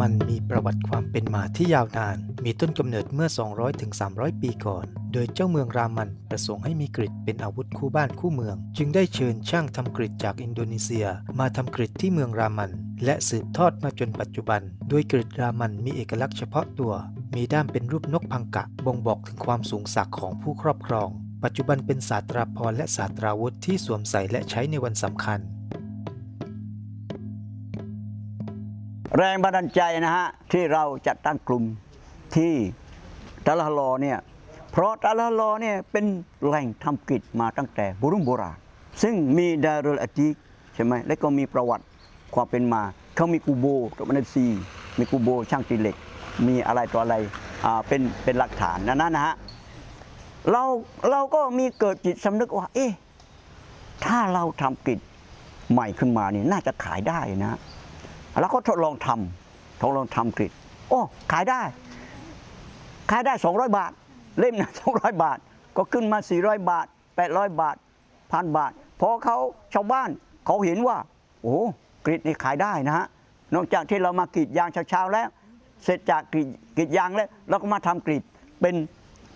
มันมีประวัติความเป็นมาที่ยาวนาน มีต้นกำเนิดเมื่อ 200-300 ปีก่อน โดยเจ้าเมืองรามันประสงค์ให้มีกริดเป็นอาวุธคู่บ้านคู่เมือง จึงได้เชิญช่างทำกริดจากอินโดนีเซีย มาทำกริดที่เมืองรามัน และสืบทอดมาจนปัจจุบัน โดยกริดรามันมีเอกลักษณ์เฉพาะตัว มีด้ามเป็นรูปนกพังกะ บ่งบอกถึงความสูงสักของผู้ครอบครอง ปัจจุบันเป็นศาสตราพรและศาสตราวุธที่สวมใส่และใช้ในวันสำคัญ แรงบันดาลใจนะฮะที่เราจัดตั้งกลุ่มที่ตะละลอเนี่ยเพราะตะละลอเนี่ยเป็นแหล่งทำกิจมาตั้งแต่โบรุงโบราณซึ่งมีดารุลอาจีกใช่ไหมและก็มีประวัติความเป็นมา เขามีกูโบกับมันซีมีกูโบช่างตีเหล็ก มีอะไรต่ออะไรอ่าเป็นเป็นหลักฐานนะนนะฮะเราเราก็มีเกิดจิตสำนึกว่า เอ๊ะถ้าเราทำกิจใหม่ขึ้นมานี่น่าจะขายได้นะ แล้วก็ทดลองทำทดลองทำกริดโอ้ขายได้ ขายได้ 200 บาท เล่มนะ200 บาท ก็ขึ้นมา 400 บาท 800 บาทพันบาทพอเขาชาวบ้านเขาเห็นว่า โอ้กรีดนี่ขายได้นะฮะนอกจากที่เรามากรีดยางเช้าๆแล้ว เสร็จจากกรีดกรีดยางแล้วเราก็มาทำกรีดเป็น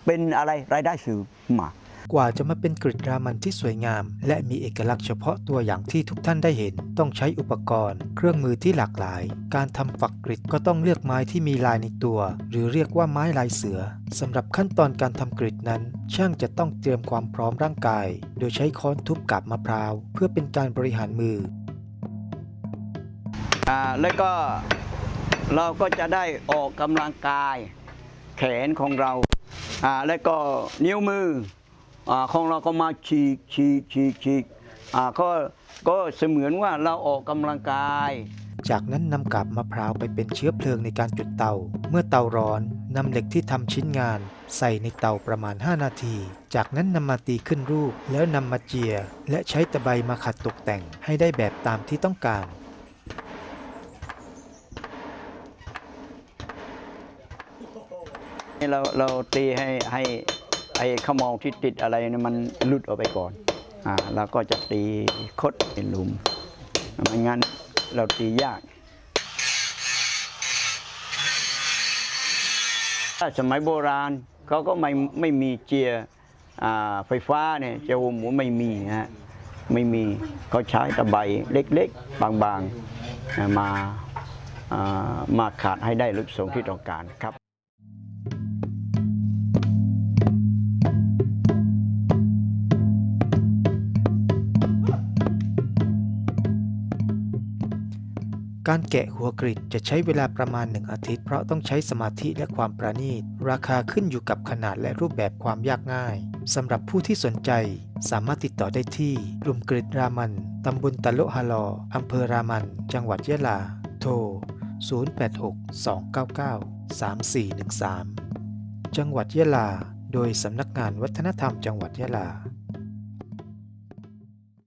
เป็นอะไรรายได้เสื่อมมา กว่าจะมาเป็นกริดรามันที่สวยงาม และมีเอกลักษณ์เฉพาะตัวอย่างที่ทุกท่านได้เห็น ต้องใช้อุปกรณ์ เครื่องมือที่หลากหลาย การทำฝักกริดก็ต้องเลือกไม้ที่มีลายในตัว หรือเรียกว่าไม้ลายเสือสำหรับขั้นตอนการทำกริดนั้น ช่างจะต้องเตรียมความพร้อมร่างกาย โดยใช้ค้อนทุบกับมะพร้าว เพื่อเป็นการบริหารมืออ่าแล้วก็เราก็จะได้ออกกำลังกาย แขนของเราอ่าแล้วก็นิ้วมือ ของเราก็มาฉีกฉีกฉีกฉีกอ่าก็ก็เสมือนว่าเราออกกำลังกาย จากนั้นนำกาบมะพร้าวไปเป็นเชื้อเพลิงในการจุดเตา เมื่อเตาร้อนนำเหล็กที่ทำชิ้นงาน ใส่ในเตาประมาณ 5 นาที จากนั้นนำมาตีขึ้นรูป แล้วนำมาเจีย และใช้ตะไบมาขัดตกแต่งให้ได้แบบตามที่ต้องการเราเราตีให้ให้ ไอ้ขมองที่ติดอะไรเนี่ยมันหลุดออกไปก่อน อ่าเราก็จะตีคดเป็นหลุมไม่งั้นเราตียาก ถ้าสมัยโบราณเขาก็ไม่ไม่มีเจียอ่าไฟฟ้าเนี่ยเจียวหมูไม่มีฮะไม่มีเขาใช้ตะไบเล็กๆ บางๆมาอ่ามาขาดให้ได้รูปทรงที่ต้องการครับ การแกะหัวกริดจะใช้เวลาประมาณ 1 อาทิตย์ เพราะต้องใช้สมาธิและความประณีต ราคาขึ้นอยู่กับขนาดและรูปแบบความยากง่าย สำหรับผู้ที่สนใจสามารถติดต่อได้ที่ กลุ่มกริดรามัน ตำบลตะโลฮาลออำเภอรามัน จังหวัดยะลา โทร 0862993413 จังหวัดยะลา โดยสำนักงานวัฒนธรรมจังหวัดยะลา